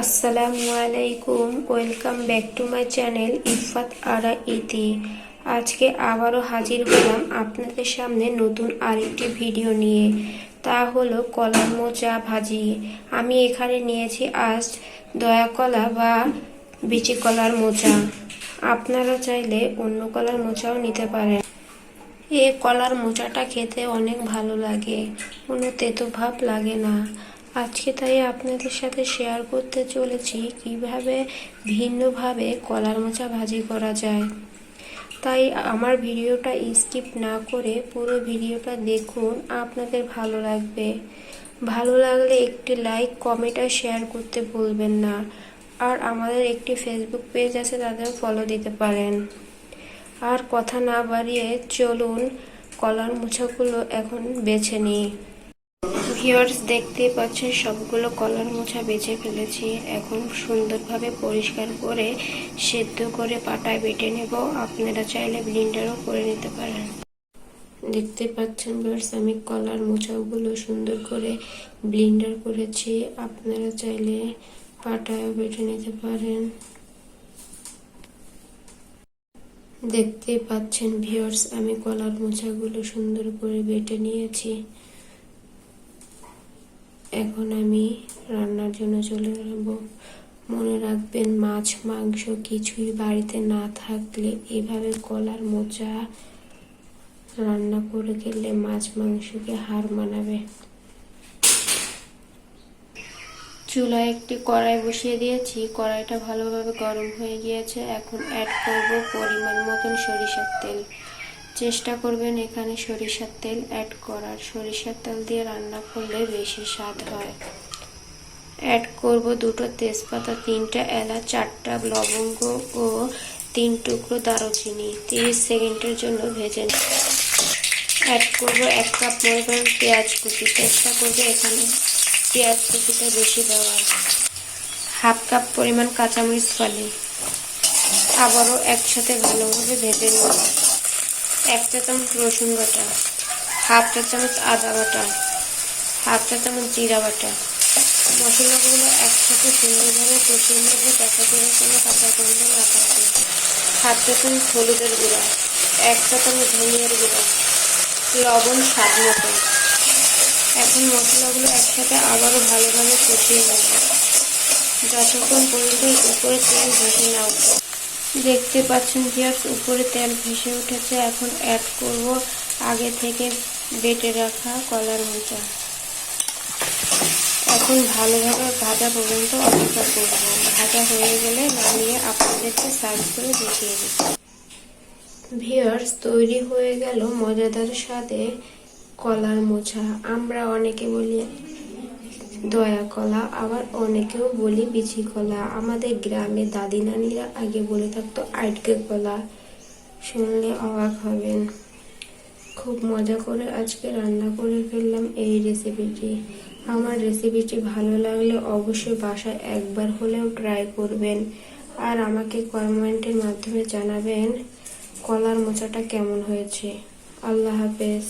আসসালামু আলাইকুম, welcome back to my channel Ifat Ara Iti. আজকে আবারও হাজির হলাম আপনাদের সামনে নতুন আরেকটি ভিডিও নিয়ে। তা হলো কলার মোচা ভাজি। আমি এখানে নিয়েছি আজ দয়া কলা বা বিচি কলার মোচা। আপনারা চাইলে অন্য কলার মোচাও নিতে পারেন। এ কলার মোচাটা খেতে অনেক ভালো লাগে। কোনো তেতো ভাব লাগে না। আজকে তাই আপনাদের সাথে শেয়ার করতে চলেছি কীভাবে ভিন্নভাবে কলার মোচা ভাজি করা যায়। তাই আমার ভিডিওটা স্কিপ না করে পুরো ভিডিওটা দেখুন, আপনাদের ভালো লাগবে। ভালো লাগলে একটি লাইক কমেন্ট আর শেয়ার করতে ভুলবেন না। আর আমাদের একটি ফেসবুক পেজ আছে তাদের ফলো দিতে পারেন। আর কথা না বাড়িয়ে চলুন, কলার মোছাগুলো এখন বেছে নিই। ভিউয়ার্স দেখতে পাচ্ছেন, সবগুলো কলার মোছা বেছে ফেলেছি। এখন সুন্দরভাবে পরিষ্কার করে, সেদ্ধ করে পাটায় বেটে নেব। আপনারা চাইলে ব্লিন্ডারও করে নিতে পারেন। দেখতে পাচ্ছেন ভিউয়ার্স আমি কলার মোছাগুলো সুন্দর করে ব্লিন্ডার করেছি। আপনারা চাইলে পাটায়ও বেটে নিতে পারেন। দেখতে পাচ্ছেন ভিউয়ার্স আমি কলার মোছাগুলো সুন্দর করে বেটে নিয়েছি। এখন আমি রান্নার জন্য চলে যাব। মনে রাখবেন, মাছ, মাংস কিছুই বাড়িতে না থাকলে এভাবে কলার মোচা রান্না করে খেলে মাছ, মাংসকে হার মানাবে। চুলায় একটি কড়াই বসিয়ে দিয়েছি। কড়াইটা ভালোভাবে গরম হয়ে গিয়েছে। এখন অ্যাড করব পরিমাণ মতন সরিষার তেল। চেষ্টা করবেন এখানে সরিষার তেল অ্যাড করার। সরিষার তেল দিয়ে রান্না করলে বেশি স্বাদ হয়। অ্যাড করব দুটো তেজপাতা, তিনটা এলাচ, চারটা লবঙ্গ ও তিন টুকরো দারুচিনি। তিরিশ সেকেন্ডের জন্য ভেজে অ্যাড করব এক কাপ পরিমাণ পেঁয়াজ কুচি। চেষ্টা করবে এখানে পেঁয়াজ কুচিটা বেশি দেওয়ার। হাফ কাপ পরিমাণ কাঁচামরিচ ফালি। আবারও একসাথে ভালোভাবে ভেজে নেব এক চামচ রসুন বাটা, হাফ চা চামচ আদা বাটা, হাফ চা চামচ জিরা বাটা। মশলাগুলো একসাথে সুন্দরভাবে কষিয়ে নেব যাতে করে কোনো কাঁচা গন্ধ না থাকে হাফ চা হলুদের গুঁড়া, এক চা ধনিয়ার গুঁড়া, লবণ স্বাদ মতো। এখন মশলাগুলো একসাথে আবারও ভালোভাবে কষিয়ে নেব। যতক্ষণ পর্যন্ত উপরে তেল ভেসে না উঠে দেখতে পাচ্ছেন ভিয়ার্স উপরে তেল ভেসে উঠেছে। এখন অ্যাড করব। আগে থেকে বেটে রাখা কলার মোচা। এখন ভালোভাবে ভাজা পর্যন্ত অপেক্ষা করব। ভাজা হয়ে গেলে নামিয়ে আপনাদেরকে সার্ভ করে দেখিয়ে দিই ভিয়ার্স তৈরি হয়ে গেল মজাদার স্বাদে কলার মোছা আমরা অনেকে বলি দয়া কলা, আবার অনেকেও বলি বিচি কলা। আমাদের গ্রামে দাদি নানিরা আগে বলে থাকতো আটকে কলা। শুনলে অবাক হবেন। খুব মজা করে আজকে রান্না করে ফেললাম এই রেসিপিটি আমার রেসিপিটি ভালো লাগলে অবশ্যই বাসায় একবার হলেও ট্রাই করবেন। আর আমাকে কমেন্টের মাধ্যমে জানাবেন কলার মোচাটা কেমন হয়েছে। আল্লাহ হাফেজ।